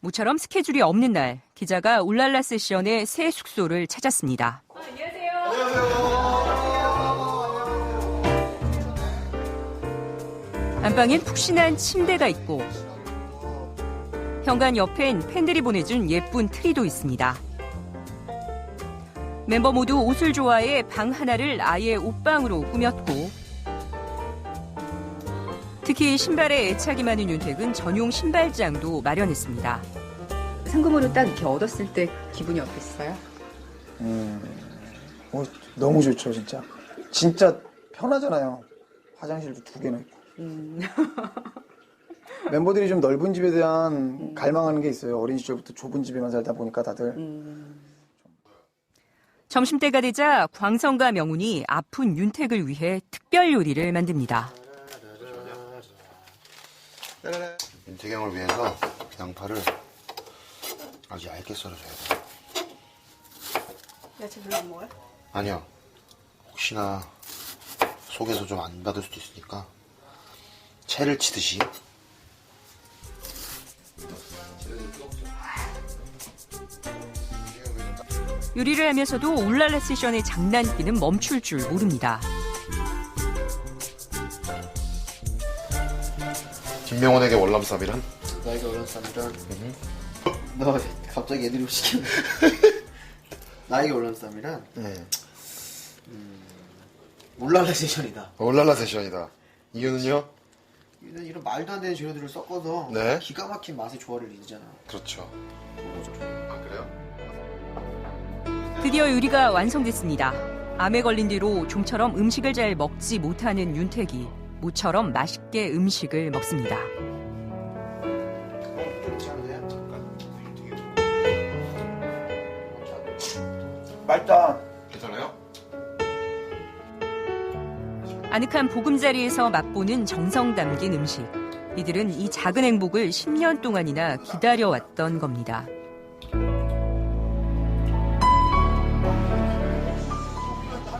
모처럼 스케줄이 없는 날 기자가 울랄라 세션의 새 숙소를 찾았습니다. 안방엔 푹신한 침대가 있고 현관 옆엔 팬들이 보내준 예쁜 트리도 있습니다. 멤버 모두 옷을 좋아해 방 하나를 아예 옷방으로 꾸몄고 특히 신발에 애착이 많은 윤택은 전용 신발장도 마련했습니다. 상금으로 딱 이렇게 얻었을 때 기분이 어땠어요? 어, 너무 좋죠, 진짜. 진짜 편하잖아요. 화장실도 두 개나 있고. 멤버들이 좀 넓은 집에 대한 갈망하는 게 있어요. 어린 시절부터 좁은 집에만 살다 보니까 다들. 점심때가 되자 광성과 명훈이 아픈 윤택을 위해 특별 요리를 만듭니다. 윤태경을 위해서 양파를 아주 얇게 썰어줘야 돼. 야채 별로 안 먹어요? 아니요. 혹시나 속에서 좀 안 받을 수도 있으니까 채를 치듯이 요리를 하면서도 울랄라 세션의 장난기는 멈출 줄 모릅니다. 김명훈에게 월남쌈이란 나에게 올란쌈이란 너 갑자기 애들이 시키네 나에게 올란쌈이란 네. 울랄라 세션이다 월랄라 세션이다. 이유는요? 이런, 이런 말도 안 되는 재료들을 섞어서 네. 기가 막힌 맛의 조화를 이루잖아 그렇죠. 아 그래요? 드디어 요리가 완성됐습니다. 암에 걸린 뒤로 좀처럼 음식을 잘 먹지 못하는 윤택이 모처럼 맛있게 음식을 먹습니다. 맛있다. 괜찮아요? 아늑한 보금자리에서 맛보는 정성 담긴 음식. 이들은 이 작은 행복을 10년 동안이나 기다려왔던 겁니다.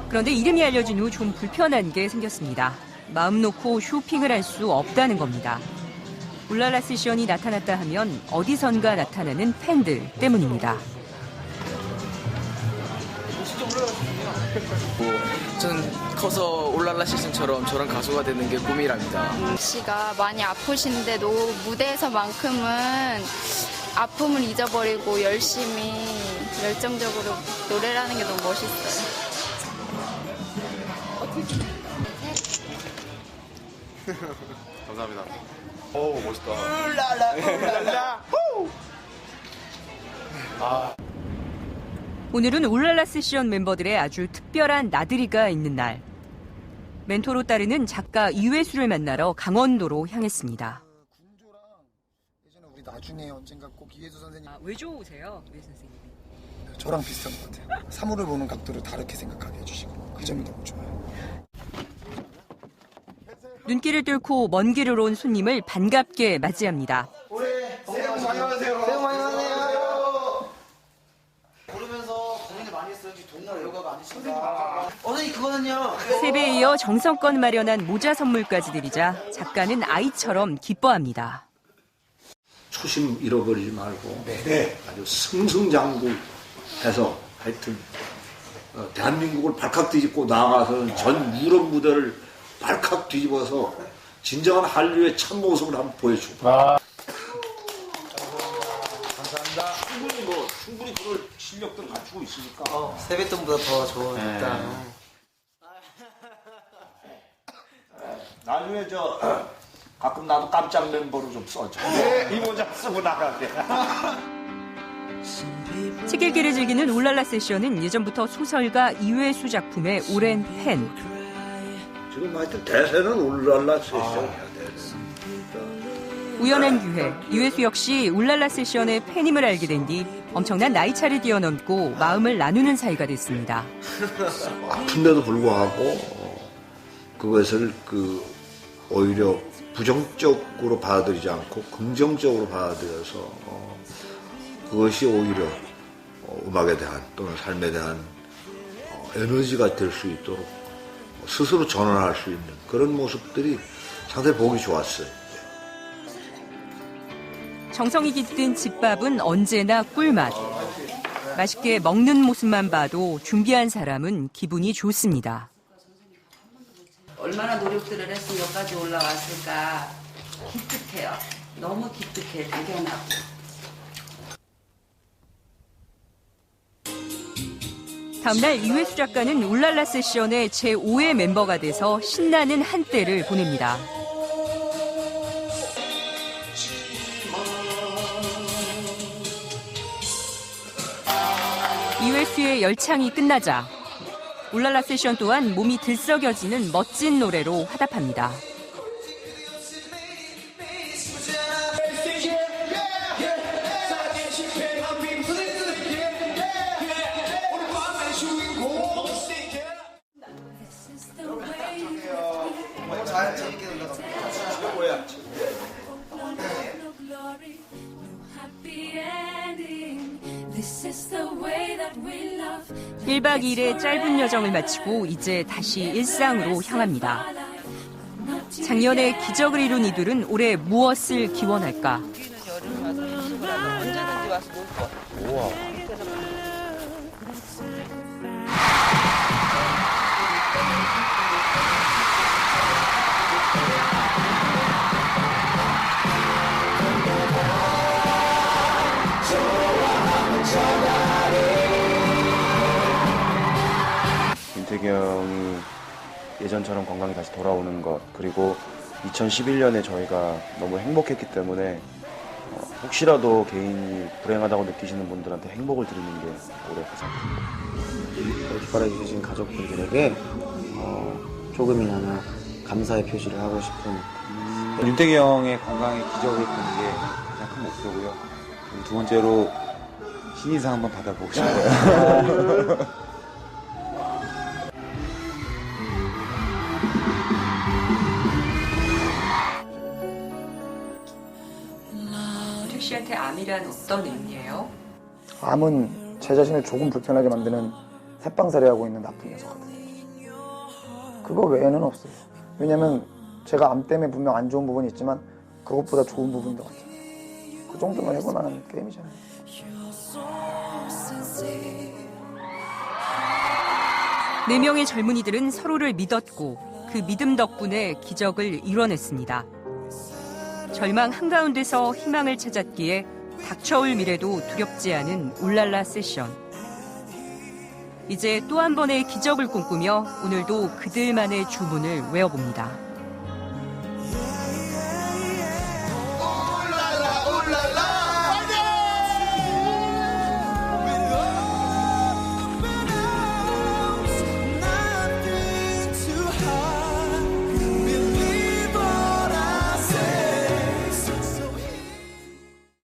그런데 이름이 알려진 후 좀 불편한 게 생겼습니다. 마음 놓고 쇼핑을 할 수 없다는 겁니다. 울랄라 세션이 나타났다 하면 어디선가 나타나는 팬들 때문입니다. 전 커서 올랄라 시즌처럼 저런 가수가 되는 게 꿈이랍니다. 씨가 많이 아프신데도 무대에서만큼은 아픔을 잊어버리고 열심히 열정적으로 노래를 하는 게 너무 멋있어요. 감사합니다. 오 멋있다. 오늘은 울랄라 세션 멤버들의 아주 특별한 나들이가 있는 날. 멘토로 따르는 작가 이회수를 만나러 강원도로 향했습니다. 군조랑 예전에 우리 나중에 언젠가 꼭 이해수 선생님 왜 좋으세요, 이회 선생님? 저랑 비슷한 것 같아요. 사물을 보는 각도를 다르게 생각하게 해주시고 그 점이 너무 좋아요. 눈길을 뚫고 먼 길을 온 손님을 반갑게 맞이합니다. 새해 복 많이 받으세요. 새해 복 많이 받으세요. 부르면서 고민을 많이 했었는지 동물 여가가 아니신가. 어머니 그거는요. 세배에 이어 정성껏 마련한 모자 선물까지 드리자 작가는 아이처럼 기뻐합니다. 초심 잃어버리지 말고 아주 승승장구해서 하여튼 어, 대한민국을 발칵 뒤집고 나아가서 전 유럽 무대를 발칵 뒤집어서 진정한 한류의 참모습을 한번 보여주고. 감사합니다. 충분히 뭐 충분히 그럴 실력들을 갖추고 있으니까. 세뱃돈보다 더 좋은 네. 일단 나중에 저 가끔 나도 깜짝 멤버로 좀 써줘. 이 모자 쓰고 나가게. 책 읽기를 즐기는 울랄라 세션은 예전부터 소설가 이회수 작품의 오랜 팬. 지금 하여튼 대세는 울랄라 세션 해야 돼 우연한 기회, 이회수 역시 울랄라 세션의 팬임을 알게 된 뒤 엄청난 나이 차를 뛰어넘고 마음을 나누는 사이가 됐습니다. 아픈데도 불구하고 어, 그것을 그 오히려 부정적으로 받아들이지 않고 긍정적으로 받아들여서 어, 그것이 오히려 어, 음악에 대한 또는 삶에 대한 어, 에너지가 될 수 있도록 스스로 전환할 수 있는 그런 모습들이 상당히 보기 좋았어요. 정성이 깃든 집밥은 언제나 꿀맛. 맛있게 먹는 모습만 봐도 준비한 사람은 기분이 좋습니다. 얼마나 노력들을 해서 여기까지 올라왔을까 기특해요. 너무 기특해, 대견하고. 다음날 이회수 작가는 울랄라 세션의 제5회 멤버가 돼서 신나는 한때를 보냅니다. 이회수의 열창이 끝나자 울랄라 세션 또한 몸이 들썩여지는 멋진 노래로 화답합니다. This is the way that we love. 1박 2일의 짧은 여정을 마치고 이제 다시 일상으로 향합니다. 작년에 기적을 이룬 이들은 올해 무엇을 기원할까? 지 와서 놀 거. 윤태경이 예전처럼 건강히 다시 돌아오는 것 그리고 2011년에 저희가 너무 행복했기 때문에 어, 혹시라도 개인이 불행하다고 느끼시는 분들한테 행복을 드리는 게 올해 가장 이렇게 바라주신 가족분들에게 어, 조금이나마 감사의 표시를 하고 싶은 윤태기 형의 건강에 기적을 보는 게 가장 큰 목표고요. 두 번째로 신인상 한번 받아보고 싶어요. 택 씨한테 암이란 어떤 의미예요? 암은 제 자신을 조금 불편하게 만드는 새빵살이 하고 있는 나쁜 녀석거든요. 그거 외에는 없어요. 왜냐면 제가 암 때문에 분명 안 좋은 부분이 있지만 그것보다 좋은 부분도 같아요. 그 정도면 해볼 만한 게임이잖아요. 네 명의 젊은이들은 서로를 믿었고 그 믿음 덕분에 기적을 이뤄냈습니다. 절망 한가운데서 희망을 찾았기에 닥쳐올 미래도 두렵지 않은 울랄라 세션. 이제 또 한 번의 기적을 꿈꾸며 오늘도 그들만의 주문을 외워봅니다.